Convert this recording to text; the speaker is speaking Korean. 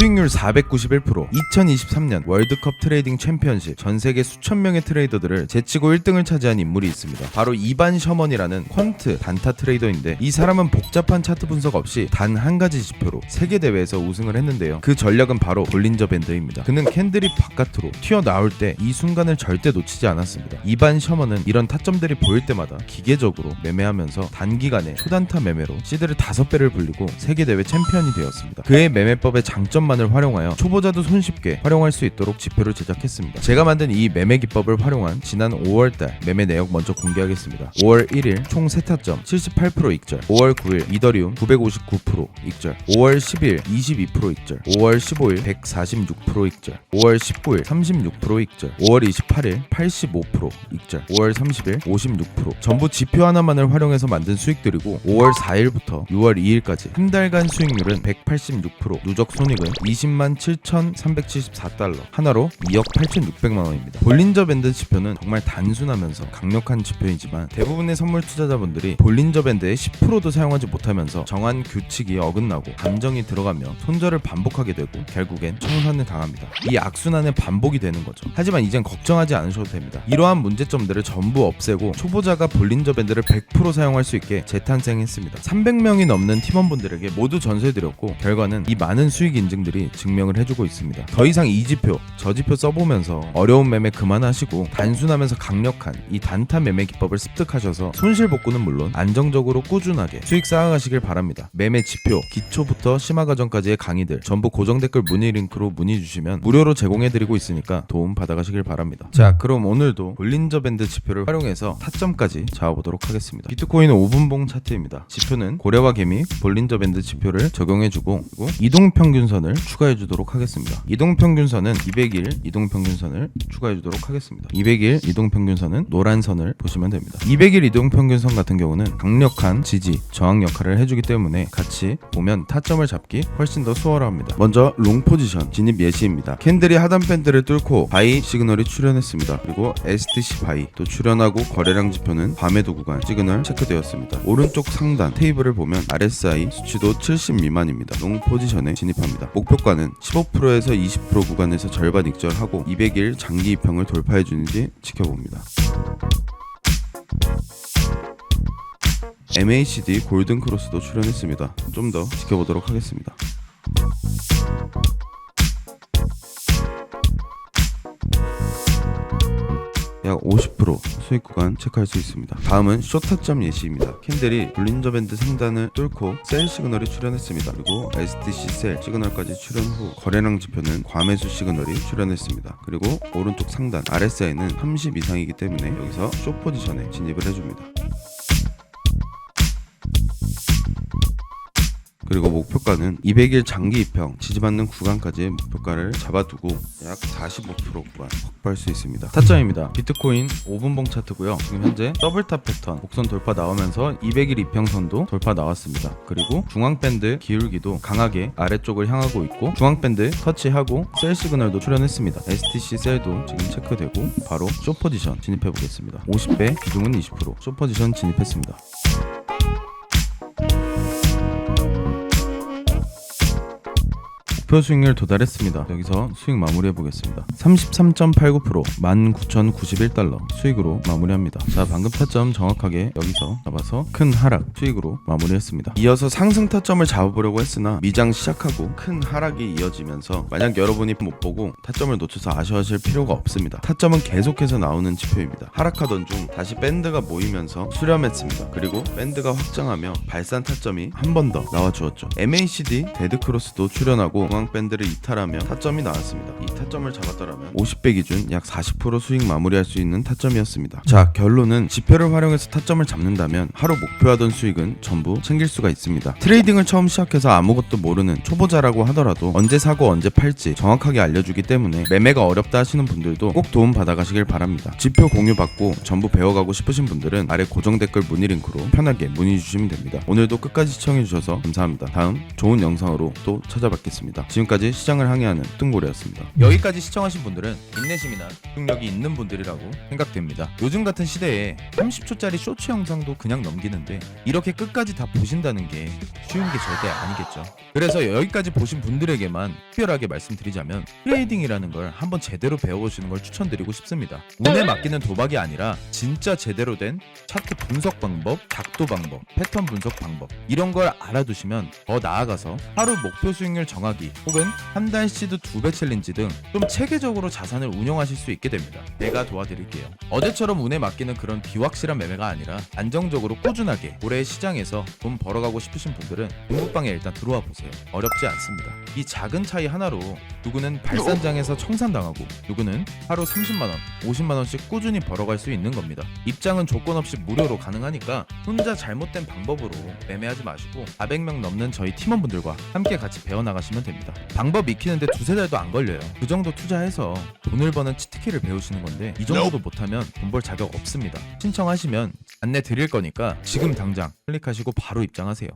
수익률 491% 2023년 월드컵 트레이딩 챔피언십 전 세계 수천 명의 트레이더들을 제치고 1등을 차지한 인물이 있습니다. 바로 이반 셔먼이라는 퀀트 단타 트레이더인데 이 사람은 복잡한 차트 분석 없이 단 한 가지 지표로 세계 대회에서 우승을 했는데요. 그 전략은 바로 볼린저 밴드입니다. 그는 캔들이 바깥으로 튀어나올 때 이 순간을 절대 놓치지 않았습니다. 이반 셔먼은 이런 타점들이 보일 때마다 기계적으로 매매하면서 단기간에 초단타 매매로 시드를 5배를 불리고 세계 대회 챔피언이 되었습니다. 그의 매매법의 장점 만을 활용하여 초보자도 손쉽게 활용할 수 있도록 지표를 제작했습니다. 제가 만든 이 매매 기법을 활용한 지난 5월달 매매 내역 먼저 공개하겠습니다. 5월 1일 총 세타점 78% 익절, 5월 9일 이더리움 959% 익절, 5월 10일 22% 익절, 5월 15일 146% 익절, 5월 19일 36% 익절, 5월 28일 85% 익절, 5월 30일 56% 전부 지표 하나만을 활용해서 만든 수익들이고 5월 4일부터 6월 2일까지 한 달간 수익률은 186%, 누적 손익은 20만 7,374달러, 하나로 2억 8,600만 원입니다. 볼린저 밴드 지표는 정말 단순하면서 강력한 지표이지만 대부분의 선물 투자자분들이 볼린저 밴드의 10%도 사용하지 못하면서 정한 규칙이 어긋나고 감정이 들어가며 손절을 반복하게 되고 결국엔 청산을 당합니다. 이 악순환의 반복이 되는 거죠. 하지만 이젠 걱정하지 않으셔도 됩니다. 이러한 문제점들을 전부 없애고 초보자가 볼린저 밴드를 100% 사용할 수 있게 재탄생했습니다. 300명이 넘는 팀원분들에게 모두 전수해드렸고 결과는 이 많은 수익 인증 들이 증명을 해주고 있습니다. 더 이상 이 지표, 저 지표 써보면서 어려운 매매 그만하시고 단순하면서 강력한 이 단타 매매 기법을 습득하셔서 손실 복구는 물론 안정적으로 꾸준하게 수익 쌓아가시길 바랍니다. 매매 지표, 기초부터 심화 과정까지의 강의들 전부 고정 댓글 문의 링크로 문의 주시면 무료로 제공해드리고 있으니까 도움 받아가시길 바랍니다. 자, 그럼 오늘도 볼린저 밴드 지표를 활용해서 타점까지 잡아보도록 하겠습니다. 비트코인 5분봉 차트입니다. 지표는 고래와 개미 볼린저 밴드 지표를 적용해주고 그리고 이동평균선을 추가해 주도록 하겠습니다. 이동평균선은 200일 이동평균선을 추가해 주도록 하겠습니다. 200일 이동평균선은 노란 선을 보시면 됩니다. 200일 이동평균선 같은 경우는 강력한 지지, 저항 역할을 해주기 때문에 같이 보면 타점을 잡기 훨씬 더 수월합니다. 먼저 롱 포지션 진입 예시입니다. 캔들이 하단 밴드를 뚫고 바이 시그널이 출현했습니다. 그리고 STC 바이 또 출현하고 거래량 지표는 밤에도 구간 시그널 체크되었습니다. 오른쪽 상단 테이블을 보면 RSI 수치도 70 미만입니다. 롱 포지션에 진입합니다. 목표가는 15%에서 20% 구간에서 절반 익절하고 200일 장기 입형을 돌파해 주는지 지켜봅니다. MACD 골든 크로스도 출현했습니다. 좀 더 지켜보도록 하겠습니다. 약 50% 수익 구간 체크할 수 있습니다. 다음은 쇼타점 예시입니다. 캔들이 볼린저 밴드 상단을 뚫고 셀 시그널이 출현했습니다. 그리고 STC 셀 시그널까지 출현 후 거래량 지표는 과매수 시그널이 출현했습니다. 그리고 오른쪽 상단 RSI는 30 이상이기 때문에 여기서 쇼 포지션에 진입을 해줍니다. 그리고 목표가는 200일 장기 입형 지지받는 구간까지의 목표가를 잡아두고 약 45% 구간 확보할 수 있습니다. 타점입니다. 비트코인 5분봉 차트고요. 지금 현재 더블탑 패턴 곡선 돌파 나오면서 200일 입형선도 돌파 나왔습니다. 그리고 중앙 밴드 기울기도 강하게 아래쪽을 향하고 있고 중앙 밴드 터치하고 셀 시그널도 출현했습니다. STC 셀도 지금 체크되고 바로 쇼 포지션 진입해 보겠습니다. 50배 비중은 20%쇼 포지션 진입했습니다. 목표 수익률 도달했습니다. 여기서 수익 마무리해 보겠습니다. 33.89% 19,091달러 수익으로 마무리합니다. 자, 방금 타점 정확하게 여기서 잡아서 큰 하락 수익으로 마무리했습니다. 이어서 상승 타점을 잡아보려고 했으나 미장 시작하고 큰 하락이 이어지면서 만약 여러분이 못 보고 타점을 놓쳐서 아쉬워하실 필요가 없습니다. 타점은 계속해서 나오는 지표입니다. 하락하던 중 다시 밴드가 모이면서 수렴했습니다. 그리고 밴드가 확장하며 발산 타점이 한 번 더 나와 주었죠. MACD 데드크로스도 출현하고 중앙 밴드를 이탈하며 타점이 나왔습니다. 이 타점을 잡았더라면 50배 기준 약 40% 수익 마무리할 수 있는 타점이었습니다. 자 결론은 지표를 활용해서 타점을 잡는다면 하루 목표하던 수익은 전부 챙길 수가 있습니다. 트레이딩을 처음 시작해서 아무것도 모르는 초보자라고 하더라도 언제 사고 언제 팔지 정확하게 알려주기 때문에 매매가 어렵다 하시는 분들도 꼭 도움 받아가시길 바랍니다. 지표 공유 받고 전부 배워가고 싶으신 분들은 아래 고정 댓글 문의 링크로 편하게 문의 주시면 됩니다. 오늘도 끝까지 시청해주셔서 감사합니다. 다음 좋은 영상으로 또 찾아뵙겠습니다. 지금까지 시장을 항해하는 뜬고래였습니다. 여기까지 시청하신 분들은 인내심이나 능력이 있는 분들이라고 생각됩니다. 요즘 같은 시대에 30초짜리 쇼츠 영상도 그냥 넘기는데 이렇게 끝까지 다 보신다는 게 쉬운 게 절대 아니겠죠. 그래서 여기까지 보신 분들에게만 특별하게 말씀드리자면 트레이딩이라는 걸 한번 제대로 배워보시는 걸 추천드리고 싶습니다. 운에 맡기는 도박이 아니라 진짜 제대로 된 차트 분석 방법, 작도 방법, 패턴 분석 방법 이런 걸 알아두시면 더 나아가서 하루 목표 수익률 정하기 혹은 한 달 시드 두 배 챌린지 등 좀 체계적으로 자산을 운영하실 수 있게 됩니다. 제가 도와드릴게요. 어제처럼 운에 맡기는 그런 비확실한 매매가 아니라 안정적으로 꾸준하게 올해 시장에서 돈 벌어가고 싶으신 분들은 공부방에 일단 들어와 보세요. 어렵지 않습니다. 이 작은 차이 하나로 누구는 발산장에서 청산당하고 누구는 하루 30만 원, 50만 원씩 꾸준히 벌어갈 수 있는 겁니다. 입장은 조건 없이 무료로 가능하니까 혼자 잘못된 방법으로 매매하지 마시고 400명 넘는 저희 팀원분들과 함께 같이 배워나가시면 됩 니다. 방법 익히는데 두세 달도 안 걸려요. 그 정도 투자해서 돈을 버는 치트키를 배우시는 건데 이 정도도 못하면 돈 벌 자격 없습니다. 신청하시면 안내 드릴 거니까 지금 당장 클릭하시고 바로 입장하세요.